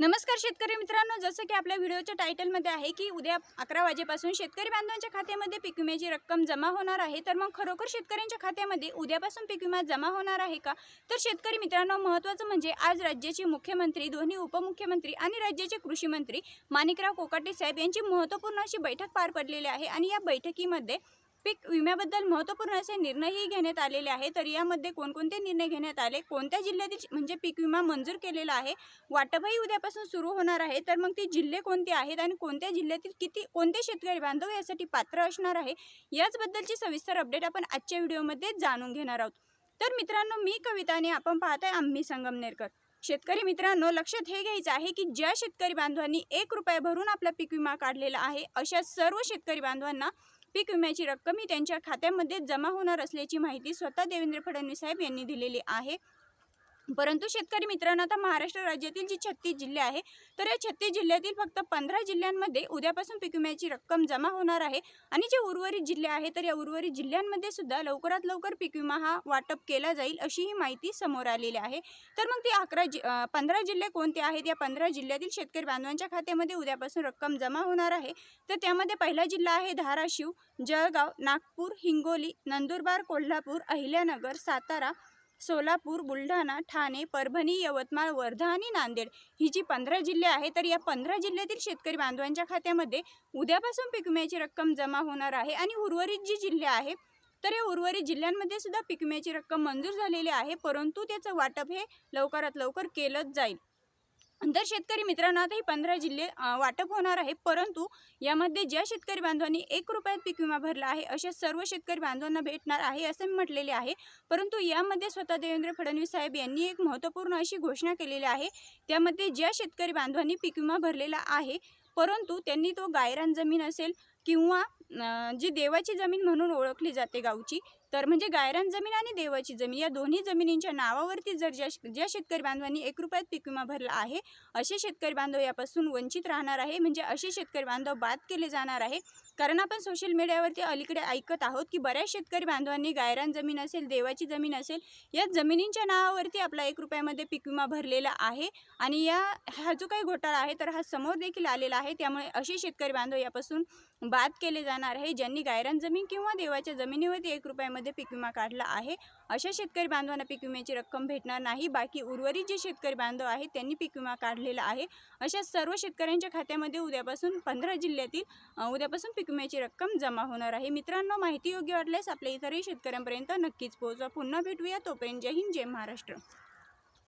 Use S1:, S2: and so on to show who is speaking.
S1: नमस्कार शेतकरी मित्रांनो जसं की आपल्या व्हिडिओच्या टायटलमध्ये आहे की उद्या अकरा वाजेपासून शेतकरी बांधवांच्या खात्यामध्ये पीक विम्याची रक्कम जमा होणार आहे. तर मग खरोखर शेतकऱ्यांच्या खात्यामध्ये उद्यापासून पीक विमा जमा होणार आहे का? तर शेतकरी मित्रांनो महत्त्वाचं म्हणजे आज राज्याचे मुख्यमंत्री दोन्ही उपमुख्यमंत्री आणि राज्याचे कृषी मंत्री माणिकराव कोकाटे साहेब यांची महत्त्वपूर्ण अशी बैठक पार पडलेली आहे. आणि या बैठकीमध्ये पीक विम्याबद्दल महत्त्वपूर्ण असे निर्णयही घेण्यात आलेले आहे. तर यामध्ये कोणकोणते निर्णय घेण्यात आले? कोणत्या जिल्ह्यातील म्हणजे पीक विमा मंजूर केलेला आहे? वाटपही उद्यापासून सुरू होणार आहे. तर मग ते जिल्हे कोणते आहेत आणि कोणत्या जिल्ह्यातील किती कोणते शेतकरी बांधव यासाठी पात्र असणार आहे? याचबद्दलची सविस्तर अपडेट आपण आजच्या व्हिडिओमध्ये जाणून घेणार आहोत. तर मित्रांनो मी कविताने आपण पाहत आहे आम्ही संगमनेरकर शेतकरी मित्रांनो लक्षात हे घ्यायचं आहे की ज्या शेतकरी बांधवांनी एक रुपया भरून आपला पीक विमा काढलेला आहे अशा सर्व शेतकरी बांधवांना पीक विम्याची रक्कमही त्यांच्या खात्यामध्ये जमा होणार असल्याची माहिती स्वतः देवेंद्र फडणवीस साहेब यांनी दिलेली आहे. परंतु शेतकरी मित्रांनो आता महाराष्ट्र राज्यातील जी छत्तीस जिल्हे आहे तर या छत्तीस जिल्ह्यातील फक्त पंधरा जिल्ह्यांमध्ये उद्यापासून पीक विम्याची रक्कम जमा होणार आहे. आणि जे उर्वरित जिल्हे आहे तर या उर्वरित जिल्ह्यांमध्ये सुद्धा लवकरात लवकर पीक विमा हा वाटप केला जाईल अशी ही माहिती समोर आलेली आहे. तर मग ती अकरा जि पंधरा जिल्हे कोणते आहेत? या पंधरा जिल्ह्यातील शेतकरी बांधवांच्या खात्यामध्ये उद्यापासून रक्कम जमा होणार आहे. तर त्यामध्ये पहिला जिल्हा आहे धाराशिव जळगाव नागपूर हिंगोली नंदुरबार कोल्हापूर अहिल्यानगर सातारा सोलापूर बुलढाणा ठाणे परभणी यवतमाळ वर्धा आणि नांदेड. ही जी पंधरा जिल्हे आहेत तर या पंधरा जिल्ह्यातील शेतकरी बांधवांच्या खात्यामध्ये उद्यापासून पीक विम्याची रक्कम जमा होणार आहे आणि उर्वरित जी जिल्हे आहे तर या उर्वरित जिल्ह्यांमध्ये सुद्धा पीक विम्याची रक्कम मंजूर झालेली आहे परंतु त्याचं वाटप हे लवकरात लवकर केलंच जाईल. तर शेतकरी मित्रांनो आता हे पंधरा जिल्हे वाटप होणार आहे परंतु यामध्ये ज्या शेतकरी बांधवांनी एक रुपयात पीक विमा भरला आहे अशा सर्व शेतकरी बांधवांना भेटणार आहे असे म्हटलेले आहे. परंतु यामध्ये स्वतः देवेंद्र फडणवीस साहेब यांनी एक महत्त्वपूर्ण अशी घोषणा केलेली आहे त्यामध्ये ज्या शेतकरी बांधवांनी पीक विमा भरलेला आहे परंतु त्यांनी तो गायरान जमीन असेल किंवा जी देवाची जमीन म्हणून ओळखली जाते गावची तर म्हणजे गायरान जमीन आणि देवाची जमीन या दोन्ही जमिनींच्या नावावरती जर ज्या ज्या शेतकरी बांधवांनी एक रुपयात पीक विमा भरला आहे असे शेतकरी बांधव यापासून वंचित राहणार आहे म्हणजे असे शेतकरी बांधव बाद केले जाणार आहे. कारण आपण सोशल मीडियावरती अलीकडे ऐकत आहोत की बऱ्याच शेतकरी बांधवांनी गायरान जमीन असेल देवाची जमीन असेल या जमिनींच्या नावावरती आपला एक रुपयामध्ये पीक विमा भरलेला आहे. आणि या हा जो काही घोटाळा आहे तर हा समोर देखील आलेला आहे. त्यामुळे असे शेतकरी बांधव यापासून बाद केले जाणार आहे ज्यांनी गायरान जमीन किंवा देवाच्या जमिनीवरती एक रुपयामध्ये पीक विमा काढला आहे. अशा शेतकरी बांधवांना पीक विम्याची रक्कम भेटणार नाही. बाकी उर्वरित जे शेतकरी बांधव आहेत त्यांनी पीक विमा काढलेला आहे. अशा सर्व शेतकऱ्यांच्या खात्यामध्ये उद्यापासून पंधरा जिल्ह्यातील उद्यापासून पीक विम्याची रक्कम जमा होणार आहे. मित्रांनो माहिती योग्य वाटल्यास आपल्या इतरही शेतकऱ्यांपर्यंत नक्कीच पोहोचवा. पुन्हा भेटूया. तोपर्यंत जय हिंद जय महाराष्ट्र.